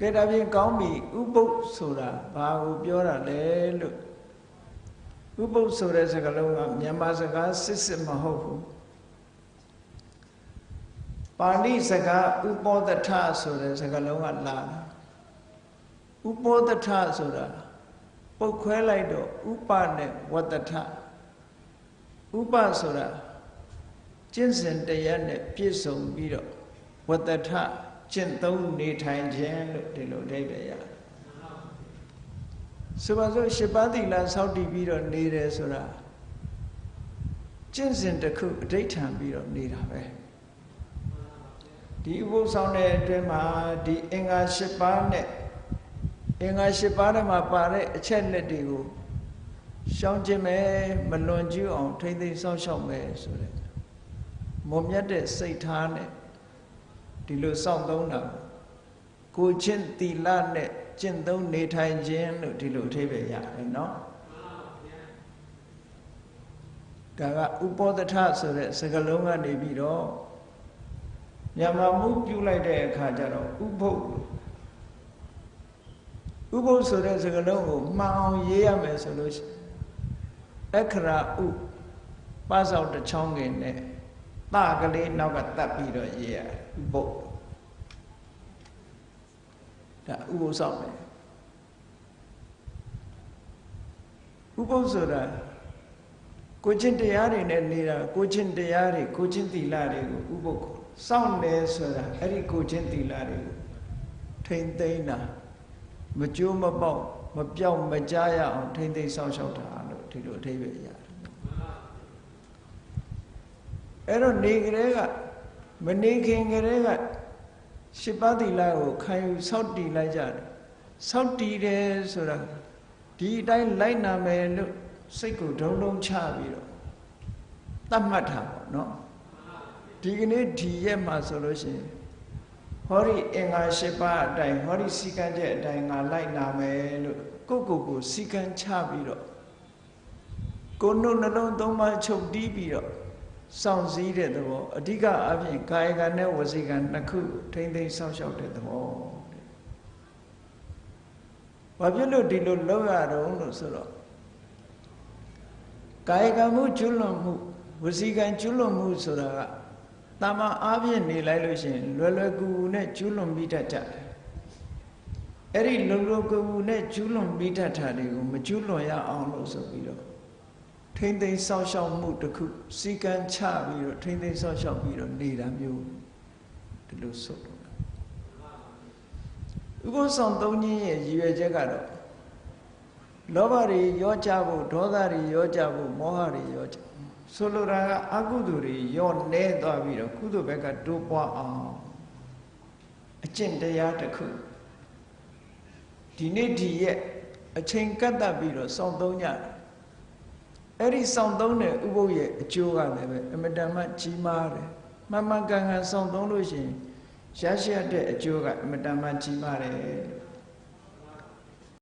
ကဲဒါဖြင့်ကောင်းပြီဥပုပ်ဆိုတာဘာကိုပြောတာလဲလို့ဥပုပ်ဆိုတဲ့စကားလုံးကမြန်မာစကားစစ်စစ်မဟုတ်ဘူးပါဠိစကားဥပောတထဆိုတဲ့စကားလုံးကလာတာဥပောတထဆိုတာပုတ်ခွဲလိုက်တော့ဥပနဲ့ဝတ္တထဥပဆိုတာကျင့်စဉ်တရားနဲ့ပြည့်စုံပြီးတော့ဝတ္တထ ကျင့်သုံးနေထိုင်ခြင်းလို့ဒီလိုအဓိပ္ပာယ်ရတယ်ဆိုပါစို့ရှစ်ပါးသီလစောင့်တည်ပြီးတော့နေတယ်ဆိုတာကျင့်စဉ်တစ်ခုအဋိဌံပြီးတော့နေတာပဲဒီဥပုသ်ဆောင်တဲ့အတွင်းမှာဒီအင်္ဂါရှစ်ပါးနဲ့အင်္ဂါရှစ်ပါးထဲမှာပါတဲ့အချက်လက်တွေကိုရှောင်ကျင်မယ်မလွန်ကျူးအောင်ထိမ့်သိမ်းစောင့်ရှောက်မယ်ဆိုတဲ့မုံမြတ်တဲ့စိတ်ထားနဲ့ ဒီလိုစောင့်သုံးတာကိုချင်းတီလနဲ့ကျင့်သုံးနေထိုင်ခြင်းလို့ဒီလိုအထိပ္ပယ်ရတယ်နော်ဒါကဥပောတထဆိုတဲ့စကားလုံးကနေပြီးတော့မြန်မာမှုပြုလိုက်တဲ့အခါကျတော့ဥပုပ်ဥပုပ်ဆိုတဲ့စကားလုံးကိုမှန်အောင်ရေးရမယ်ဆိုလို့အခရာဥပစောက်တစ်ချောင်းငယ်နဲ့ တကလေးနောက်ကတတ်ပြီးတော့ရေးရတယ်ဥပုပ်ဒါဥပုပ်ဆောင်တယ်ဥပုပ်ဆိုတာကိုချင်းတရားတွေနဲ့နေတာကိုချင်းတရားတွေကိုချင်းသီလတွေကိုဥပုပ်ကိုစောင့်တယ်ဆိုတာအဲ့ဒီကိုချင်းသီလတွေကိုထိမ့်သိမ့်တာမကြိုးမပေါက်မပြောက်မကြားရအောင်ထိမ့်သိမ့်စောင့်ရှောက်တာလို့ဒီလိုအထိပ္ပယ်ရတယ် အဲ့တော့နေကလေးကမနေခင်ကလေးကရှစ်ပါးသီလကိုခံယူစောင့်တည်လိုက်ကြတယ်စောင့်တည်တယ်ဆိုတာဒီအတိုင်းလိုက်နာမယ်လို့စိတ်ကိုဒုံဒုံချပြီးတော့တတ်မှတ်တာပေါ့နော်ဒီကနေ့ဒီရက်မှာဆိုလို့ရှိရင်ဟောဒီအင်္ဂါ၈ပါးအတိုင်းဟောဒီစီကံချက်အတိုင်းငါလိုက်နာမယ်လို့ကိုယ့်ကိုယ်ကိုစီကံချပြီးတော့ကိုယ်နှုတ်နှလုံးသုံးပါးချုပ်တီးပြီးတော့ စောင့်စည်းတဲ့သဘောအဓိကအပြင်ကာယကံနဲ့ဝစီကံနှစ်ခုထိမ့်သိမ်းစောင့်ရှောက်တဲ့သဘောဘာဖြစ်လို့ဒီလိုလုပ်ရတော့လို့ဆိုတော့ကာယကံမှုကျွလွန်မှုဝစီကံကျွလွန်မှုဆိုတာကတာမန်အားဖြင့်နေလိုက်လို့ရှိရင်လွယ်လွယ်ကူကူနဲ့ကျွလွန်ပြီးတတ်ကြတယ်အဲ့ဒီလုံလုံကူကူနဲ့ကျွလွန်ပြီးတတ်တာတွေကိုမကျွလွန်ရအောင်လို့ဆိုပြီးတော့ ထိမ့်သိမ်းဆောက်ရှောက်မှုတစ်ခုစီကံချပြီးတော့ထိမ့်သိမ်းဆောက်ရှောက်ပြီးတော့နေတာမျိုးဒီလိုဆိုလို့ဥပုသ်ဆောင်သုံးခြင်းရဲ့ရည်ရွယ်ချက်ကတော့လောဘတွေရောကြဖို့ဒေါသတွေရောကြဖို့မောဟတွေရောကြဆိုလိုတာကအကုသိုလ်တွေရောနေသွားပြီးတော့ကုသိုလ်ဘက်ကတိုးပွားအောင်အကျင့်တရားတစ်ခုဒီနေ့ဒီရက်အချိန်ကတ်တတ်ပြီးတော့စောင့်သုံးကြတယ် အဲ့ဒီစောင့်သုံးတဲ့ဥပုပ်ရဲ့အကျိုးကလည်းပဲအမတန်မှကြီးမားတယ်မှန်မှန်ကန်ကန်စောင့်သုံးလို့ရှိရင်ရရှိရတဲ့အကျိုးကအမတန်မှကြီးမားတယ်လို့